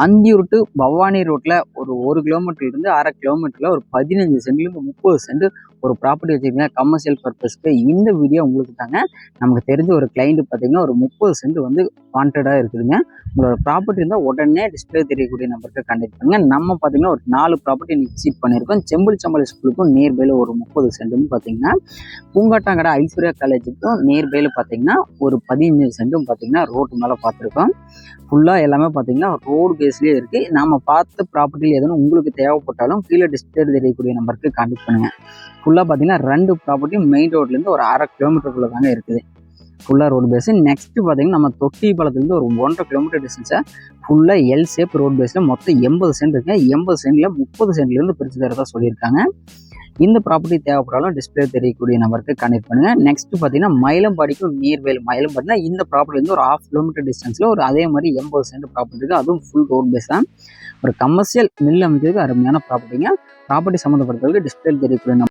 Anthiyur to Bhavani ரோட்டில் ஒரு ஒரு கிலோமீட்டர்லேருந்து அரை கிலோமீட்டரில் ஒரு பதினஞ்சு சென்ட்லேருந்து முப்பது சென்ட் ஒரு ப்ராப்பர்ட்டி வச்சுருக்கீங்க கமர்ஷியல் பர்பஸ்க்கு இந்த வீடியோ உங்களுக்கு தாங்க. நமக்கு தெரிஞ்ச ஒரு கிளைண்ட் பார்த்தீங்கன்னா ஒரு முப்பது சென்ட் வந்து வாண்டடாக இருக்குதுங்க. உங்களோட ப்ராப்பர்ட்டி இருந்தால் உடனே டிஸ்பிளே தெரியக்கூடிய நம்பருக்கு கண்டக்ட் பண்ணுங்க. நம்ம பார்த்தீங்கன்னா ஒரு நாலு ப்ராப்பர்ட்டி விசிட் பண்ணியிருக்கோம் செம்பிள் சம்பளி ஸ்கூலுக்கும் நியர்பையில் ஒரு முப்பது சென்ட்னு பார்த்தீங்கன்னா பூங்காட்டாங்கடை ஐஸ்வர்யா காலேஜுக்கும் நியர்பையில் பார்த்தீங்கன்னா ஒரு பதினஞ்சு சென்ட்டும் பார்த்தீங்கன்னா ரோட்டு மேலே பார்த்துருக்கோம் ஃபுல்லாக எல்லாமே பார்த்தீங்கன்னா ரோடு பேஸ்லேயே இருக்குது நாம் பார்த்த ப்ராப்பர்ட்டியில் எதுவும் உங்களுக்கு தேவைப்பட்டாலும் கீழே டிஸ்பிளே தெரியக்கூடிய நம்பருக்கு கான்டெக்ட் பண்ணுங்கள் ஃபுல்லாக பார்த்தீங்கன்னா ரெண்டு ப்ராப்பர்ட்டியும் மெயின் ரோட்லேருந்து ஒரு அரை கிலோமீட்டருக்குள்ளே தாங்க இருக்குது. ஃபுல்லாக ரோடு பேஸு நெக்ஸ்ட்டு பார்த்தீங்கன்னா நம்ம தொட்டி பாலத்துலேருந்து ஒரு ஒன்றரை கிலோமீட்டர் டிஸ்டன்ஸை ஃபுல்லாக எல் சேப் ரோடு பேஸில் மொத்தம் எண்பது சென்ட் இருக்குங்க. எண்பது சென்டில் முப்பது சென்ட்லேருந்து பிரித்து தரதா சொல்லியிருக்காங்க. இந்த ப்ராப்பர்ட்டி தேவைப்படாலும் டிஸ்பிளே தெரியக்கூடிய நம்பருக்கு கனெக்ட் பண்ணுங்கள் நெக்ஸ்ட் பார்த்தீங்கன்னா மயிலம்பாடிக்கும் நியர்பைல் மயிலம்பாடினா இந்த ப்ராப்பர்ட்டிலேருந்து ஒரு ஆஃப் கிலோமீட்டர் டிஸ்டன்ஸில் ஒரு அதே மாதிரி எண்பது சென்ட் ப்ராப்பர்ட்டி இருக்குது அதுவும் ஃபுல் ரோட் பேஸ் தான். ஒரு கமர்ஷியல் மில் அமைக்கிறதுக்கு அருமையான ப்ராப்பர்ட்டிங்க ப்ராப்பர்ட்டி சம்மந்தப்பட்டதுக்கு டிஸ்பிளே தெரியக்கூடிய